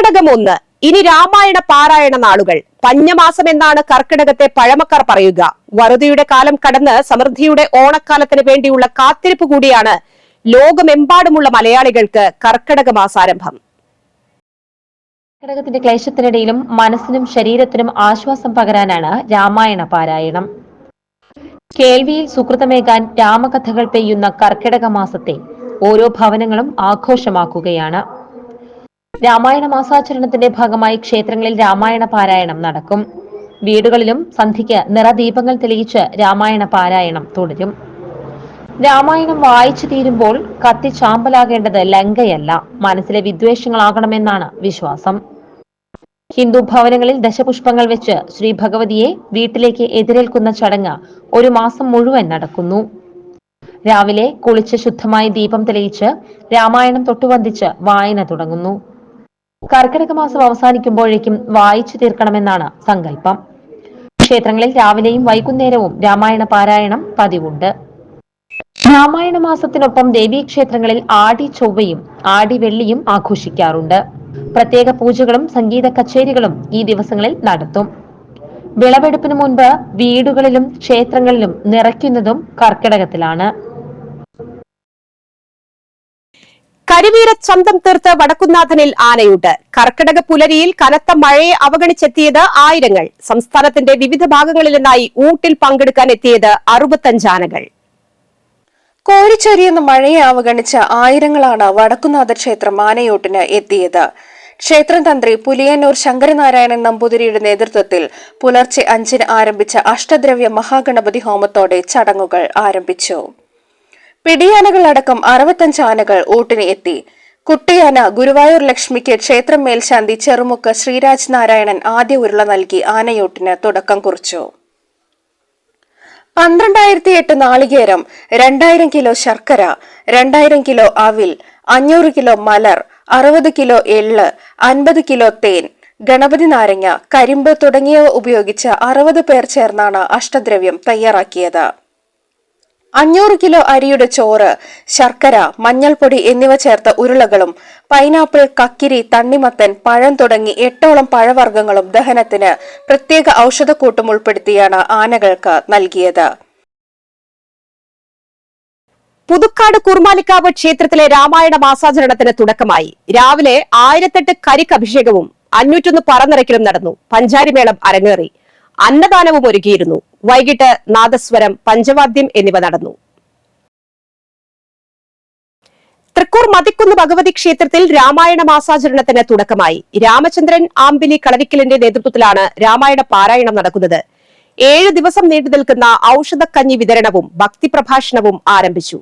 കർക്കിടകം ഒന്ന് ഇനി രാമായണ പാരായണ നാളുകൾ. പഞ്ഞമാസം എന്നാണ് കർക്കിടകത്തെ പഴമക്കാർ പറയുക. വറുതിയുടെ കാലം കടന്ന് സമൃദ്ധിയുടെ ഓണക്കാലത്തിന് വേണ്ടിയുള്ള കാത്തിരിപ്പ് കൂടിയാണ് ലോകമെമ്പാടുമുള്ള മലയാളികൾക്ക് കർക്കിടക മാസാരംഭം കർക്കിടകത്തിന്റെ ക്ലേശത്തിനിടയിലും മനസ്സിനും ശരീരത്തിനും ആശ്വാസം പകരാനാണ് രാമായണ പാരായണം. കേൾവിയിൽ സുഹൃതമേകാൻ രാമകഥകൾ പെയ്യുന്ന കർക്കിടക മാസത്തെ ഓരോ ഭവനങ്ങളും ആഘോഷമാക്കുകയാണ്. രാമായണ മാസാചരണത്തിന്റെ ഭാഗമായി ക്ഷേത്രങ്ങളിൽ രാമായണ പാരായണം നടക്കും. വീടുകളിലും സന്ധ്യയ്ക്ക് നിറദീപങ്ങൾ തെളിയിച്ച് രാമായണ പാരായണം തുടരും. രാമായണം വായിച്ചു തീരുമ്പോൾ കത്തി ചാമ്പലാകേണ്ടത് ലങ്കയല്ല. മനസ്സിലെ വിദ്വേഷങ്ങളാകണമെന്നാണ് വിശ്വാസം. ഹിന്ദു ഭവനങ്ങളിൽ ദശപുഷ്പങ്ങൾ വെച്ച് ശ്രീ ഭഗവതിയെ വീട്ടിലേക്ക് എതിരേൽക്കുന്ന ചടങ്ങ് ഒരു മാസം മുഴുവൻ നടക്കുന്നു. രാവിലെ കുളിച്ച് ശുദ്ധമായി ദീപം തെളിയിച്ച് രാമായണം തൊട്ടുവന്ദിച്ച് വായന തുടങ്ങുന്നു. കർക്കിടക മാസം അവസാനിക്കുമ്പോഴേക്കും വായിച്ചു തീർക്കണമെന്നാണ് സങ്കല്പം. ക്ഷേത്രങ്ങളിൽ രാവിലെയും വൈകുന്നേരവും രാമായണ പാരായണം പതിവുണ്ട്. രാമായണ മാസത്തിനൊപ്പം ദേവീക്ഷേത്രങ്ങളിൽ ആടി ചൊവ്വയും ആടി വെള്ളിയും ആഘോഷിക്കാറുണ്ട്. പ്രത്യേക പൂജകളും സംഗീത കച്ചേരികളും ഈ ദിവസങ്ങളിൽ നടത്തും. വിളവെടുപ്പിന് മുൻപ് വീടുകളിലും ക്ഷേത്രങ്ങളിലും നിറയ്ക്കുന്നതും കർക്കിടകത്തിലാണ്. കരിവീര ചന്തം തീർത്ത് വടക്കുന്നാഥനിൽ ആനയൂട്ട് കർക്കിടക പുലരിയിൽ കനത്ത മഴയെ അവഗണിച്ചെത്തിയത് ആയിരങ്ങൾ. സംസ്ഥാനത്തിന്റെ വിവിധ ഭാഗങ്ങളിൽ നിന്നായി ഊട്ടിൽ പങ്കെടുക്കാൻ എത്തിയത് അറുപത്തഞ്ച് ആനകൾ. കോരിച്ചൊരിയുന്ന മഴയെ അവഗണിച്ച ആയിരങ്ങളാണ് വടക്കുന്നാഥ ക്ഷേത്രം ആനയോട്ടിന് എത്തിയത്. ക്ഷേത്രം തന്ത്രി പുലിയന്നൂർ ശങ്കരനാരായണൻ നമ്പൂതിരിയുടെ നേതൃത്വത്തിൽ പുലർച്ചെ അഞ്ചിന് ആരംഭിച്ച അഷ്ടദ്രവ്യ മഹാഗണപതി ഹോമത്തോടെ ചടങ്ങുകൾ ആരംഭിച്ചു. പിടിയാനകളടക്കം അറുപത്തഞ്ച് ആനകൾ ഊട്ടിന് എത്തി. കുട്ടിയാന ഗുരുവായൂർ ലക്ഷ്മിക്ക് ക്ഷേത്രം മേൽശാന്തി ചെറുമുക്ക് ശ്രീരാജ് നാരായണൻ ആദ്യ ഉരുള നൽകി ആനയോട്ടിന് തുടക്കം കുറിച്ചു. പന്ത്രണ്ടായിരത്തി എട്ട് നാളികേരം രണ്ടായിരം കിലോ ശർക്കര രണ്ടായിരം കിലോ അവിൽ അഞ്ഞൂറ് കിലോ മലർ അറുപത് കിലോ എള്ള് അൻപത് കിലോ തേൻ ഗണപതി നാരങ്ങ കരിമ്പ് തുടങ്ങിയവ ഉപയോഗിച്ച് അറുപത് പേർ ചേർന്നാണ് അഷ്ടദ്രവ്യം തയ്യാറാക്കിയത്. അഞ്ഞൂറ് കിലോ അരിയുടെ ചോറ് ശർക്കര മഞ്ഞൾപ്പൊടി എന്നിവ ചേർത്ത ഉരുളകളും പൈനാപ്പിൾ കക്കിരി തണ്ണിമത്തൻ പഴം തുടങ്ങി എട്ടോളം പഴവർഗങ്ങളും ദഹനത്തിന് പ്രത്യേക ഔഷധക്കൂട്ടും ഉൾപ്പെടുത്തിയാണ് ആനകൾക്ക് നൽകിയത്. പുതുക്കാട് കുർമാലിക്കാവ് ക്ഷേത്രത്തിലെ രാമായണ മാസാചരണത്തിന് തുടക്കമായി. രാവിലെ ആയിരത്തെട്ട് കരിക്ക് അഭിഷേകവും അഞ്ഞൂറ്റൊന്ന് പറന്നിറക്കലും നടന്നു. പഞ്ചാരിമേളം അരങ്ങേറി. അന്നദാനവും ഒരുക്കിയിരുന്നു. വൈകിട്ട് നാദസ്വരം പഞ്ചവാദ്യം എന്നിവ നടന്നു. തൃക്കൂർ മതിക്കുന്ന് ഭഗവതി ക്ഷേത്രത്തിൽ രാമായണ മാസാചരണത്തിന് തുടക്കമായി. രാമചന്ദ്രൻ ആമ്പിലി കളരിക്കലിന്റെ നേതൃത്വത്തിലാണ് രാമായണ പാരായണം നടക്കുന്നത്. ഏഴ് ദിവസം നീണ്ടു നിൽക്കുന്ന ഔഷധക്കഞ്ഞി വിതരണവും ഭക്തി പ്രഭാഷണവും ആരംഭിച്ചു.